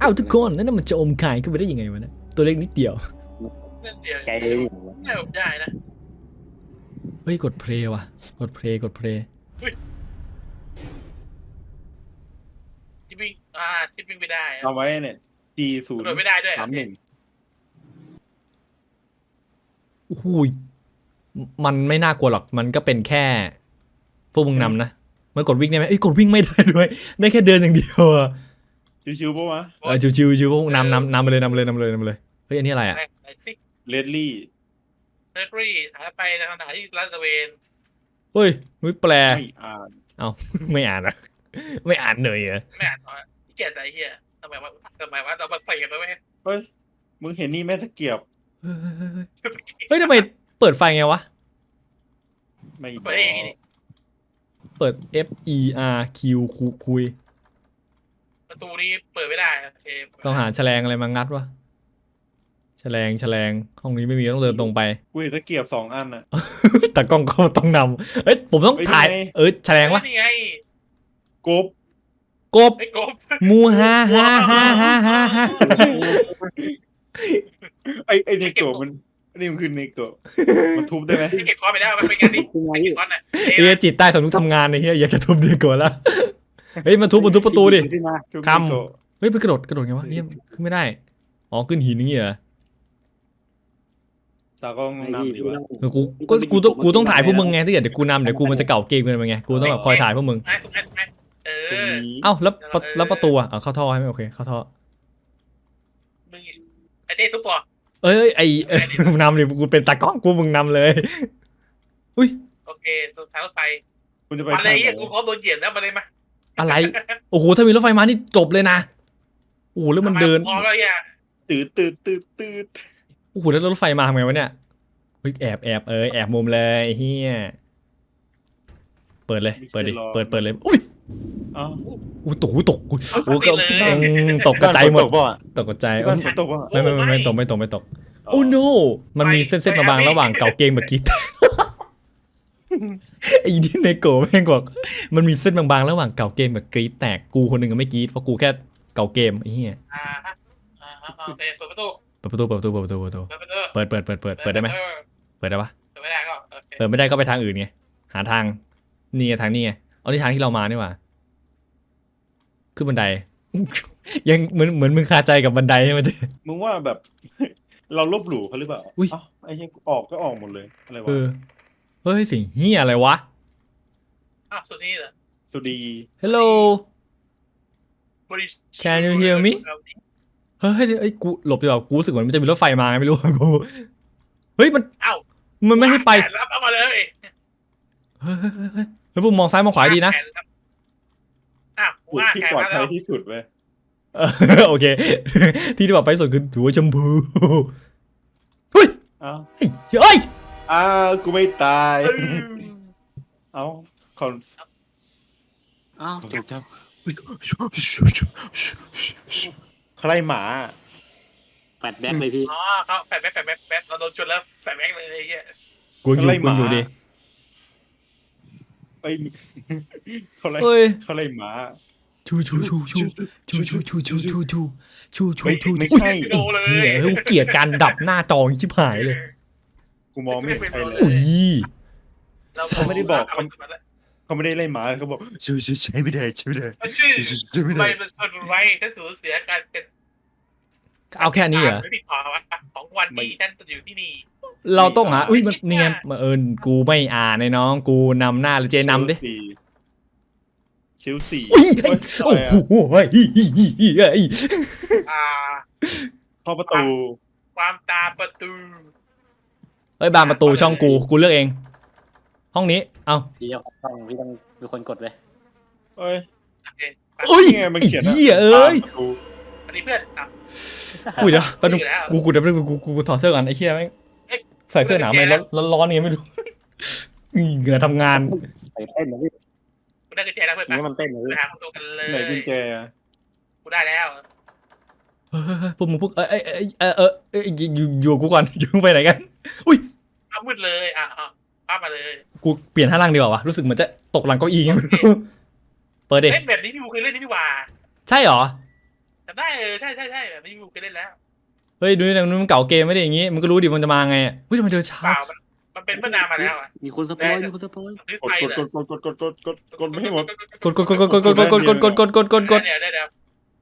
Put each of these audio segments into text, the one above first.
อ้าวทุกคนนั่นนะมันจะอมไข่ขึ้นไปได้ยังไงวะเนี่ยตัวเล็กนิดเดียว นั่นเดียวไกลเลยไม่ผมได้นะ เฮ้ยกดเพลย์ว่ะ กดเพลย์กดเพลย์ที่วิ่งอ่าที่วิ่งไม่ได้อะเอาไว้เนี่ย G ศูนกย์ระโดดไม่ได้ด้วยสามหนึ่งโอ้โหยมันไม่น่ากลัวหรอกมันก็เป็นแค่พวกมึงนำนะมันกดวิ่งได้ไหมเอ้ยกดวิ่งไม่ได้ด้วย ได้แค่เดินอย่างเดียวอะ ชิวๆปะวะเออชิวๆชิวๆพวกมึงนำนำนำไปเลยนำไปเลยนำไปเลยนำไปเลยเฮ้ยอันนี้อะไรอะไอ้ไอ้ซิกเลดลี่เทอร์รี่หายไปทางไหนที่ลาดตระเวนเฮ้ยไม่แปลไม่อ่านไม่อ่านอะไม่อ่านเลยเหรอไม่อ่านต่อที่เกียดใจเฮียทำไมวะทำไมวะเรามาใส่กันไปไหมเฮ้ยมึงเห็นนี่แม่ตะเกียบเฮ้ยเฮ้ยทำไมเปิดไฟไงวะไม่บเปิอดเองนี่กเปิด F E R Q คุคุย ประตูนี้เปิดไม่ได้โอเคต้องหาแฉลงอะไรมางัดวะแฉลงแฉลงห้องนี้ไม่มีต้องเดินตรงไปกูเห็นตะเกียบสองอันน่ะ แต่กล้องก็ต้องนำเอ้ยผมต้องเฮ้ยถ่ายนี่ไงเออแฉลงวะนี่ไงกบกบไอ้กบมูฮ่าฮ่าฮ่าฮ่าฮ่าฮ่าไอไอเนโกะมันอันนี้มันคือเนโกะมันทุบได้ไหมที่เก็บก้อนไปได้มันเป็นกันดิคือไงไอ้เก็บก้อนน่ะเอ้ยจิตใต้สำนึกทำงานไอ้เหี้ยอยากจะทุบดีกว่าละ เฮ้ยมาทุบมาทุบประตูดิ ขึ้นมาทุบคำเนโกะเฮ้ยไปกระโดดกระโดดไงวะเฮ้ยขึ้นไม่ได้ อ๋อขึ้นหินนี่เหรอตากล้องนำดีวะเออกูก็กูต้องกูต้องถ่ายพวกมึงไงถ้าเกิดเดี๋ยวกูนำเดี๋ยวกูมันจะเก่าเกมเกินไปไงกูต้องแบบคอยถ่ายพวกมึงไอ้ตรงนั้นตรงนั้นเอตรงอ นี้เอ้าแล้วประแล้วประตูอะเอาเข้าท่อให้ไหมโอเคเข้าท่อ มึงไอ้เต้ทุบปอเอ้ยไอเอ้ยมึงนำเลยกูเป็นตากล้องกูมึงนำเลย อุ้ยโอเคตรงทางรถไฟคุณจะไปมาเลยทางเฮียไหนกูพร้อมโดนเหยียบแล้วมาเลยมา อะไร โอ้โห ถ้ามีรถไฟมานี่จบเลยนะ โอ้โหแล้วมันเดินพร้อมแล้วเฮียตืดตืดตืดตืดโอ้โห แล้วรถไฟมาทำไงวะเนี่ยเฮ้ยแอบแอบเออแอบมุมเลยไอ้เฮียเปิดเลย เปิดดิ เปิดเปิดเลย อุ้ยอ้าวอู้ตกอู้ตกอู้โอ้ก็อืมตกกระจายหมด บ้านฝนตกป่ะตกกระจายบ้านฝนตกป่ะไม่ไม่ไม่ไม่ตกไม่ตกไม่ตก โอ้ no มันมีเส้นๆมาบางระหว่างเก่าเกมกับกีตาร์ ไอ้ที่ในโกแม่งบอกมันมีเส้นบางๆ ระหว่างเก่าเกมกับกรีดแตกกูคนหนึ่งก็ไม่กรีดเพราะกูแค่เก่าเกมไอ้เหี้ยอ่าฮะอ่าฮะโอเคเปิดประตูเปิดประตูเปิดประตูเปิดประตูเปิดประตูเปิดประตูเปิดเปิดเปิดเปิดเปิดได้ไหมเปิดได้ปะเปิดไม่ได้ก็โอเคเปิดไม่ได้ก็ไปทางอื่นไงหาทางนี่ไงทางนี้ไงเอาที่ทางที่เรามานี่หว่าขึ้นบันได ยังเหมือนเหมือนมึงคาใจกับบันไดใช่ไหมเจ๊มึงว่าแบบ เราลบหลู่เขาหรือเปล่าอุ๊ยเอ้าไอ้เหี้ยออกก็ออกหมดเลยอะไรวะ เออเฮ้ยสิ่งเฮียอะไรวะอ้าวสุดนี้เหรอสวัสดี Hello บริ Can you hear me? เฮ้ยเอ้ยกูหลบดีกว่ากูรู้สึกเหมือนมันจะมีรถไฟมาไงไม่รู้ กู เฮ้ยมันเอ้ามันไม่ให้ไป แขนรับเอามาเลยเฮ้ยเฮ้ยเฮ้ยเฮ้ยเฮ้ยพวกมองซ้ายมองขวาดีนะ แขรับอ้าวจุดว่าที่แขนปลอดมาภัแล้ยวที่สุดเว้ยเออโอเค ที่ที่บอกไปสุดคือถือว่าชมพูเฮ้ยเอ้าเฮ้ยเฮ้ย อ้าวกูไม่ตาย เอ้าขออ้าวขอโทษเจ้าใครหมาแฟดแบ็กเลยพี่อ๋อเขาแฟนแบ็คแฟนแบ็คแบ็คเราโดนชนแล้วแฟนแบ็คเลยไอ้เหี้ยกูอยู่อะไรกูอยู่หมาดิไอ้ยเขาไล่เฮ้ยเขาไล่หมา ชูชูชูชูชูชูชูชูชูชูชูชูไม่ชูไม่อุ้ยใช่ โดนเลยเหี้ยเฮ้ยกูเกลียดการดับหน้าจอชิบหายเลย กูมองไม่เห็นใครเลอุ้ยยเราเขาไม่ได้บอก เขาเขาไม่ได้ไล่หมาเขาบอกใช่ใช่ใช่ไม่ได้ใช่ไม่ได้ชื่อใช่ใช่ใช่ไม่ไม่ได้เป็นชนไรท่านสูญเสียการเป็นเอาแค่นี้เหรอ ไม่ติดต่อวะของวันที่ท่านจะอยู่ที่นี่ เราต้องหาอุ้ยมันนี่ไงมาเอิญกูไม่อ่านในน้อง กูนำหน้าหรือเจนำดิ เชลซีอุ้ยเฮ้ยโอ้อะไรโหอะเฮ้ยเฮ้ยอ่า เข้าประตู ความตาประตู เฮ้ยบานประตูช่องกูกูเลือกเอง ห้องนี้เอาพี่เจ้าของช่องพี่ต้องเป็นคนกดเลยเอ้ยโอเคอุ้ยนี่ไงมันไอ้เขียนเหี้ยเอ้ยตามประตูอันนี้เพื่อนอะ อุ้ยเดี๋ยวแป๊บนึงอยู่แล้วกูกูเดี๋ยวแป๊บนึงกูกูกูถอดเสื้อก่อนไอ้เหี้ยแม่งเอ้ยใส่เสื้อหนาวไหมเสื้อแกร้อนร้อนๆไงไม่รู้เหงื่อทำงาน ใส่เต้นนะพี่กูได้กุญแจแล้วเพื่อนนี่มันเต้นนะไปพี่หาประตูกันเลยไหนกุญแจอะกูได้แล้ว พวกมึงพวกเอ้ยเอ้ยเอ้ยเอ้ยเอ้ยเอ้ยอยู่อยู่กับกูก่อนอยู่ไปไหนกัน อุ้ยเอามืดเลยอะอะป้ามาเลยกูเปลี่ยนท่านั่งดีกว่าวะรู้สึกเหมือนจะตกหลังเก้าอี้ไงไม่รู้เปิดดิเล่นแบบนี้พี่บูเคยเล่นนี่นี่หว่าใช่เหรอจำได้เออใช่ใช่ใช่แบบนี้กูเคยเล่นแล้วเฮ้ยดูนี่มันเก่าเกมไม่ได้อย่างงี้มึงก็รู้ดิมันจะมาไงอะเฮ้ยทำไมเดินช้าเปล่ามันมันเป็นเมื่อนานมาแล้วอะมีคนสปอยมีคนสปอยซื้อกดไปกเหรดอกดกดกดกดกดกดกดกดไม่ให้หมดกดกดกดกดกดกดกดกดกดกดกดกดกดกดกดกดเดี๋ยวเดี๋ยวเดี๋ยว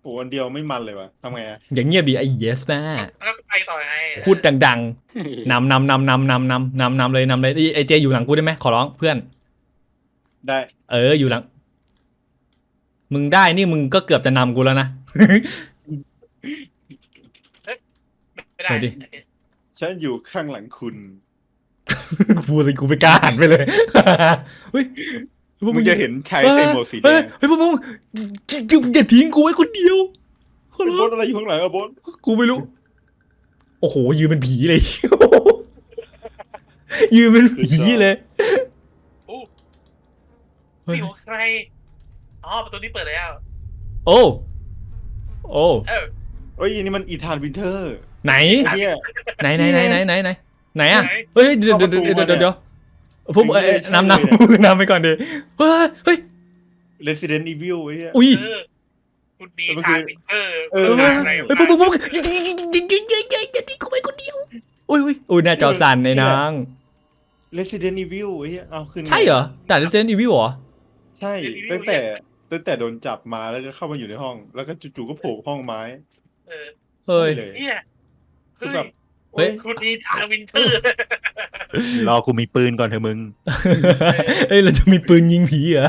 โอ้อันเดียวไม่มันเลยวะทำไงอะอย่างเงียบดิไอ้ yes แม่แล้วก็ไปต่อไงพูดดังๆนำนำนำนำนำนำนำนำเลยนำเลยไอ้ไอเจอยู่หลังกูได้ไหมขอร้องเพื่อน ได้เอออยู่หลัง มึงได้นี่มึงก็เกือบจะนำกูแล้วนะไม่ได้เดี๋ยวดิฉันอยู่ข้างหลังคุณกูเลยกูไม่กล้าหันไปเลยเฮ้ย พวกมึมึงงจะเห็นชายเฮ้ยใส่หมวกสีแดเฮ้ยงเฮ้ยพวกมึงอย่าทิ้งกูไว้คนเดียวขอไอ้ร้บองดอะไรอยู่ข้างหลังอะบดกูไม่รู้ โอ้โห ยืนเป็นผีเลย ยืนเป็นผีเลยโอ้เฮ้ยนี่ของใครอ๋อประตูนี้เปิดแล้ว โอ้โอ้เออเฮ้ยนี่มันอีธานวินเทอร์ ไหนไอ้เหี้ยไหนไหนไหนไหนไหนไหนไหนอะไหนเฮ้ยเดี๋ยวเดี๋ยวเดี๋ยว พวกมึงเอ้ยเอ้ยนำนำนำไปก่อนดิเฮ้ยเฮ้ย Resident Evil ไอ้เหี้ย อุ้ย เออคุณดีเมื่อทากี้งวินเตอร์เออเฮ้ยทางไหนเฮ้ยพวกมึงพวกมึงอย่าอย่าอย่าอย่าอย่าอย่าอย่าอย่าทิ้งกูไปคนเดียวอุ้ยอุ้ยอุ้ยหน้าจอสั่นในนาง Resident Evil ไอ้เหี้ยเอาขึ้นใช่เหรอด่าน Resident Evil เหรอ ใช่ตั้งแต่ตั้งแต่โดนจับมาแล้วก็เข้ามาอยู่ในห้อง แล้วก็จู่ๆก็โผล่ห้องไม้เออเฮ้ยเลยเนี่ยคืเฮ้อยแบบ เฮ้ย คุณดีทางวินเตอร์รอกูมีปืนก่อนเถอะมึง เอ้ยเราจะมีปืนยิงผีเหรอ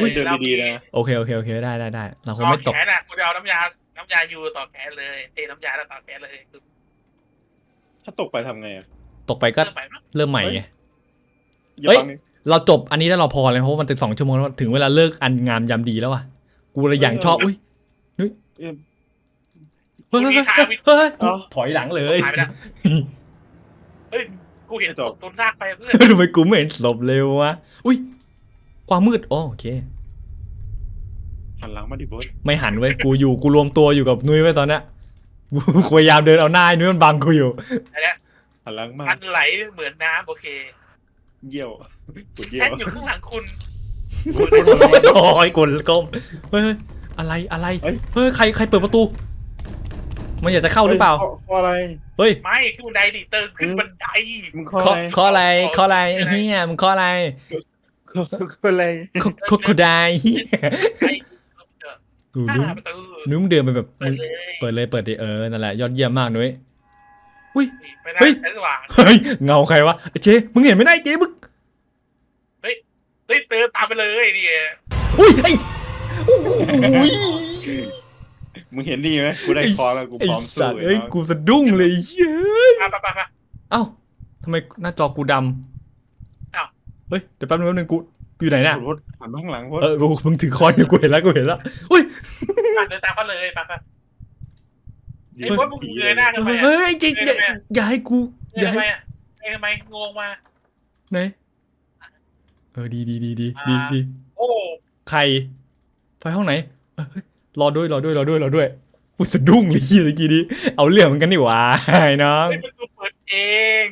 อุ้ยเดินดีๆนะ โอเคโอเคโอเคได้ได้ได้เราคงต่อไม่ตก แขนอะกูจะเอาน้ำยา น้ำยายูต่อแขนเลยเทน้ำยาแล้วต่อแขนเลยถ้าตกไปทำไงอะตกไปก็เริ่มไปมั้ยเริ่มใหม่ไง อย่าเฮ้ยฟังดิเราจบอันนี้แล้วเราพอเลยเพราะว่ามันถึงสองชั่วโมงแล้วถึงเวลาเลิกอันงามยามดีแล้วว่ะ กูเลยอย่างชอบ อุ้ย เอ้ย เฮ้ยเฮ้ยเฮ้ยเฮ้ยเฮ้ยกูถอยหลังเลยหายไปแล้วเฮ้ยกูเห็นศพตัวลากไปเพื่อนทำไมกูไม่เห็นศพเร็ววะอุ้ยความมืดอ๋อโอเคหันหลังมาดิบดไม่หันไว้ยกูอยู่กูรวมตัวอยู่กับนุ้ยไว้ตอนเนี้ยกูพยายามเดินเอาหน้าไอ้นุ้ยมันบังกูอยู่ไอ้เนี่ยหันหลังมามันไหลเหมือนน้ำโอเค เยี่ยวปวดเยี่ยแค่วอยู่ข้างหลังคุณโอ้ยกลก้มเฮ้ยเฮ้ยอะไรอะไรเฮ้ยใครใครเปิดประตู มันอยากจะเข้าหรือเปล่าฮ้ยข้ออะไรเฮ้ยไม่ขึ้นบันไดดิเติมขึ้นบันไดมึงข้อเคาะอะไรเคาะอะไรเคาะอะไรไอ้เหี้ยมึงเคาะอะไรข้ออะไรเคาะเคาะเคาะได้เหี้ยไอ้ดูข้านุ้มประตูนุ้มเดินไปแบบเปิดเลยเปิดเลยเปิดดิเออนั่นแหละยอดเยี่ยมมากนุ้ยอุ้ยไม่ได้เฮ้ยใช้สว่างเฮ้ยเงาใครวะไอ้เจ๊มึงเห็นไม่ได้เจ๊มึงเฮ้ยเติมตามไปเลยนี่อุ้ยไอ้โอ้ย มึงเห็นดีไหมกูได้คอแล้วกูไอ้พร้อมสัสู้ตว์ไอ้เอ้ยน้องกูสะดุ้งเลยเย้ยไปไปไป เอ้าทำไมหน้าจอกูดำอ้าว เฮ้ยเดี๋ยวแป๊บนึงแป๊บนึงกูกูอยู่ไหนน่ะรถหันมาข้างหลังรถเออกูมึงถือคอนอยู่กูเห็นแล้วกูเห็นแล้วอุ้ยเดินตามเขาเลยไปไปเดี๋ไอ้ยวพวกมึงเงยหน้าทำไมอะเฮ้ยจริงอย่าอย่าให้กูอย่าทำไมให้อะทำไมงงมา ไหนเออดีดีดีดีอ่าดีดีโอ้ ใครไฟห้องไหนเอ้ยเฮ้ย รอด้วยรอด้วยรอด้วยรอด้วยกูสะดุ้งเลยเหี้ยเมื่อกี้นี้เอาเรื่องเหมือนกันนี่หว่าไอ้น้องไม่เป็นกูเปิดเอง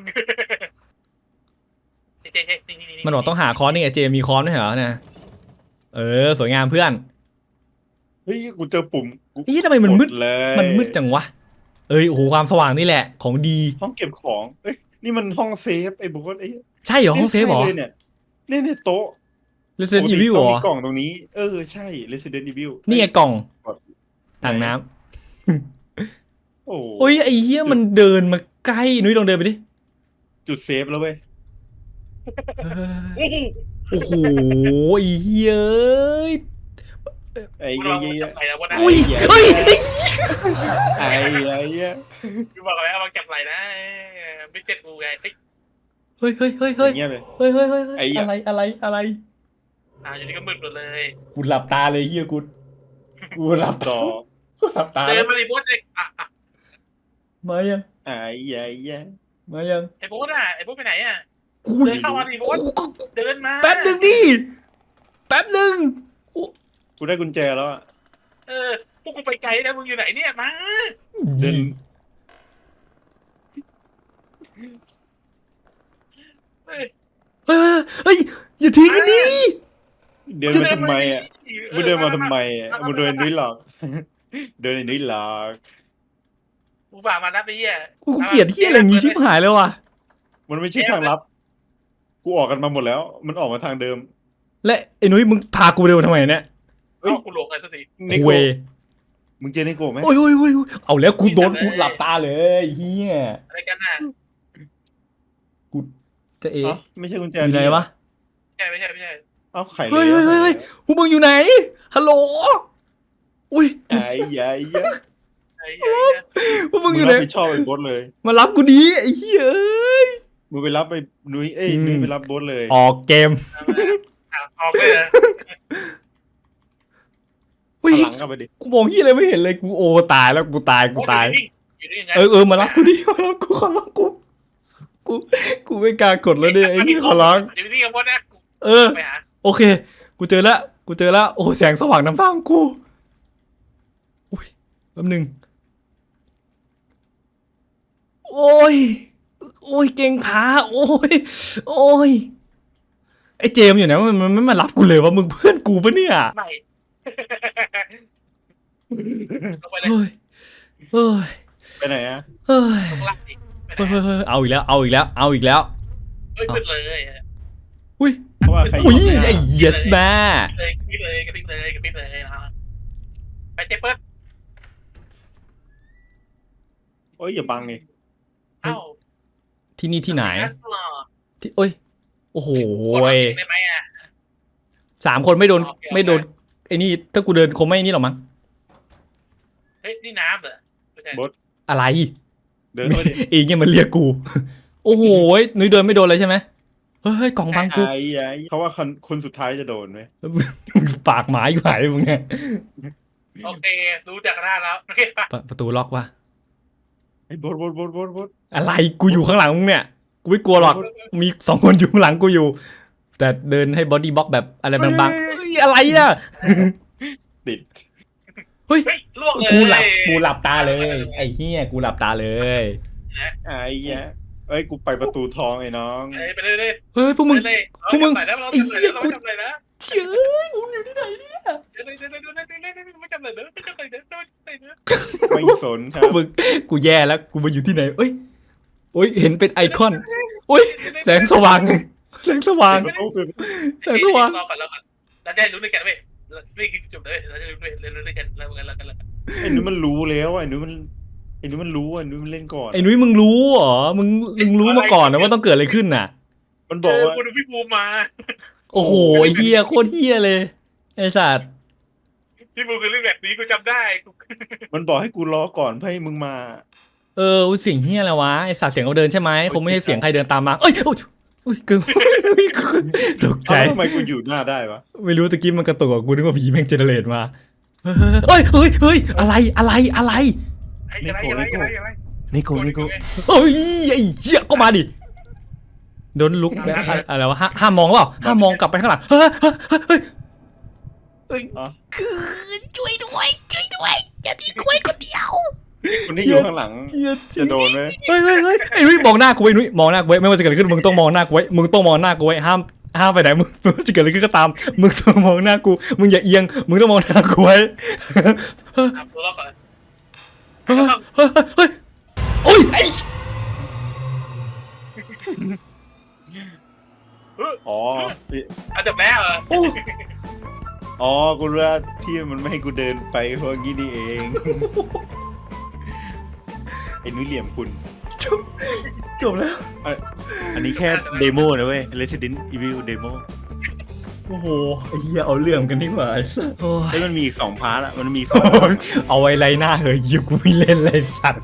เจ๊เจ๊เจ๊นี่นี่มันบอกต้องหาคอนนี่ไงเจมีคอนด้วยเหรอเนี่ยเออ สวยงามเพื่อนเฮ้ยกูเจอปุ่มกูเฮ้ยทำไมมันมืดกเลยมันมืดจังวะ เอ้ยโอ้โหความสว่างนี่แหละของดี ห้องเก็บของเอ้ยนี่มันห้องเซฟไอ้บุคคลไอ้ใช่เหรอห้องเซฟเหรอใช่ลยเนี่ยเนี่ยเนี่ยโต๊ะ Resident ปกติ Evil เหรต้องอมีกล่องตรงนี้ เออ ใช่ Resident Evil นี่ไงกล่องกดต่างน้โอ้ำโอ้ยไอ้เหี้ยมันเดินมาใกล้นุ้ยลองเดินไปดิจุดเซฟแล้วเว้ยเฮ้ยโอ้โหโอ้โหไอ้เหี้ยเอ้ยไอ้กูเหี้ลยองเหี้ยจับไหลแล้ววะนะอุ้ยเฮ้ยไอ้ไอ้เหี้ยเหี้ยกูบอกแล้ววางจับไหลนะไม่เจ็ดกูไงเฮ้ยเฮ้ยเฮ้ยเฮ้ยอเฮ้ยย่างเงี้ยเลย เฮ้ยเฮ้ยเฮ้ยเฮ้ยไอ้เหี้ย อะไรอะไรอะไร อ่าอยู่นี่ก็มืดหมดเลยกูหลับตาเลยเหี้ยกูกูหลับจตาอกูหลับตาเดินมาดิโบ๊ทเด็กอะอะมายังไอ้เหี้ยเหี้ยมายังไอ้โบ๊ทอะไอ้โบ๊ทไปไหนอะกูเดินเข้ามาดิโบ๊ทกูก็เดินมาแป๊บหนึ่งดิแป๊บหนึ่งกูกูได้กุญแจแล้วอะเออพวกกูไปไกลแล้วมึงอยู่ไหนเนี่ยมาเดินเฮ้ยเฮ้ยเฮ้ยอย่าทิ้งอันนี้ เดินมาทำไมอะมึงเดินมาทำไมอะมึงเดินนุ้ยหลอกเดินไอ้นุ้ยหลอกกูฝากมานับไอ้เหี้ยกูเกลียดเฮียอะไรอย่างงี้ชิบหายเลยว่ะ มันไม่ใช่ทางลับ กูออกกันมาหมดแล้ว มันออกมาทางเดิม และไอ้นุ้ยมึงพากูเร็วทำไมเนี่ยเอ้ากูหลงไอ้สักทีนิเวโก้มึงเจอนิโก้ไหมโอ้ยโอ้ยโอ้ยเอาแล้วกูโดนกูหลับตาเลยเฮียอะไรกันน่ะจะเอเอ้าไม่ใช่กุญแจอยู่ไหนวะไม่ใช่ไม่ใช่ไม่ใช่ เอ้าไข่เฮ้ยเฮ้ยเฮ้ยเฮ้ยพวกมึงอยู่ไหน ฮัลโหล อุ้ยไอ้ยายยะไอ้เหี้ยพวกมึมึงงอยู่รัไหนบผิดชอบไอ้บอสเลย มารับกูดีไอ้เหี้ยเอ้ย มึงไปรับไปนุ้ยเอ้ยอืมนุ้ยไปรับบอสเลย ออกเกมอะออกเลยนะอุ้ยหลังกลับไปดิกูมองเหี้ยอะไรไม่เห็นเลยกูโอตายแล้วกูตายกูตายอยู่นี่ไงเออเออมารับกูดิมารับกูขอร้องกู กู กูไม่กล้ากดแล้วเนี่ยไอ้นี่ขอร้องอยู่นี่กับพวกนะเออไปหา โอเค กูเจอแล้ว กูเจอแล้ว โอ้แสงสว่างนำทางกู อุ้ยแป๊บหนึงโอ้ย โอ้ย เก่งขาโอ้ย โอ้ย ไอ้เจมส์อยู่ไหนมันมันไม่มารับกูเลยว่ามึงเพื่อนกูปะเนี่ยไม่ ลงไปเลยเฮ้ยเฮ้ยไปไหนอะเฮ้ยลงล่างดิไปไหนเฮ้ยเฮ้ยเฮ้ยเอาอีกแล้ว เอาอีกแล้ว เอาอีกแล้ว เฮ้ยขึ้นเลย อุ้ยเพราะ ว่าใครอุ้ยไม่ได้ไอ้ yes แม่เลยกระพริบเลยกระพริบเลยกระพริบเลยนะไปเจ๊เปิ้ลโอ้ยอย่าบังไงเอ้าที่นี่ที่ไหนแอสลอที่โอ้ยโอ้โหกดยได้ไหมอะสามคนไม่โดนโอเคไม่โดนไอ้นี่ถ้ากูเดินคงไม่นี่หรอกมั้งเฮ้ยนี่น้ำเหรอไม่ใช่อะไรเดินเข้าไปดิอีกเนี่ยมันเรียกกู โอ้โหยนุ้ยเดินไม่โดนเลยใช่ไหม เฮ้ยกล่องบังกูไอ้ยายเพราะว่าคนคนสุดท้ายจะโดนไหมปากหมาอยู่ไหนมึงเนี่ยโอเค รู้จักกันได้แล้วโอเคปะประประตูล็อกวะไอ้บอสบอสบอสบอสบอสอะไรกูอยู่ข้างหลังมึงเนี่ยกูไม่กลัวหรอกมีสองคนอยู่ข้างหลังกูอยู่ แต่เดินให้บอดี้บล็อกแบบอะไรบางๆเอ้ยอะไรอะติดเฮ้ยล่วงเลยกูหลับกูหลับตาเลย ไอ้เหี้ยกูหลับตาเลยไอ้ยะ เอ้ยกูไปประตูทองไอ้น้องไปเลยเลยเฮ้ยพวกมึงเลยพวกมึงไอ้ไอ้เหี้ยกูกู ทำอะไรนะเชื่อกูอยู่ที่ไหนเนี่ยเดี๋ยวเดี๋ยวเดี๋ยวเดี๋ยวเดี๋ยวเดี๋ยวเดี๋ยวไม่จำเลยเด้อไม่จำเลยเด้อไม่จำเลยเด้อไม่สนครัพวบกมึงกูแย่แล้วกูมาอยู่ที่ไหนเอ้ยโอ้ยเห็นเป็นไอคอนโอ้ยแสงสว่างแสงสว่างปิดประตูปิดประตูแสงสว่าง รอก่อนรอก่อนเราจะรู้ด้วยกันไหมนี่คือจบเลยเราจะรู้ด้วยเรียนรู้ด้วยกันแล้วกันแล้วกันแล้วกันไอ้นุ้ยมันรู้แล้วไอ้นุ้ยมัน ไอ้นุ้ยมันรู้ไอ้นุ้ยมันเล่นก่อนไอ้นุ้ยมึงรู้เหรอ มึงมึงรู้มาก่อนนะว่าต้องเกิดอะไรขึ้นน่ะ มันบอกว่ากูดูพี่ภูมิมาโอ้โหไอ้เฮียโคตรเฮียเลยไอ้สัตว์พี่ภูมิคือเรื่องแบบนี้กูจำได้กูมันบอกให้กูรอก่อนเพื่อให้มึงมาเอออุ๊ยเสียงเฮียอะไรวะไอ้สัตว์เสียงเขาเดินใช่ไหมคงไม่ใช่เสียงใครเดินตามมาเอ้ยโอ้ยอุ้ยเกินตกใจ เอ้าทำไมกูอยู่หน้าได้วะไม่รู้ตะกี้มันกระตุกอะกูนึกว่าผีแม่งเจเนเรตมาเฮ้ยเฮ้ยเฮ้ยอะไรอะไรอะไร ไอ้อะไรอะไรอะไรอะไรนี่กูนี่กูเฮ้ยไอ้เหี้ยก็มาดิโดนลุกแบบอะอะไรวะห้าห้ามมองเปล่าห้ามมองกลับไปข้างหลังเฮ้ยเฮ้ยเฮ้ยเฮ้ยอ๋อช่วยด้วยช่วยด้วยอย่าทิ้งกูไว้คนเดียวคนที่อยู่ข้างหลังเหี้ยจริจะงโดนไหมเฮ้ยเฮ้ยเฮ้ยไอ้นุ้ยมองหน้ากูไว้นุ้ยมองหน้ากูไว้ไม่ว่าจะเกิดอะไรขึ้นมึงต้องมองหน้ากูไว้มึงต้องมองหน้ากูไว้ห้ามห้ามไปไหนมึงไม่ว่าจะเกิดอะไรขึ้นก็ตาม มึงต้องมองหน้ากู มึงอย่าเอียง มึงต้องมองหน้ากูไว้ทำตัวรอบก่อน เฮ้ยเฮ้ยเฮ้ยโอ้ยไอ้อ๋ออาจจะแล้เหรอโอ้อ๋อกูรู้แล้วที่มันไม่ให้กูเดินไปเพราะงี้นี่เอง ไอ้นุ้ยเหลี่ยมคุณ จบจบแล้ว อันนี้แค่เดโมนะเว้ย Resident Evil Demo โอ้โหไอ้เหี้ยเอาเรื่องกันดีกว่าไอ้สัสโอ้ย เฮ้ยมันมีอีกสองพาร์ทอะมันมีสอง เอาไว้ไรหน้าเหยยิบกูไม่เล่นเลยสัตว์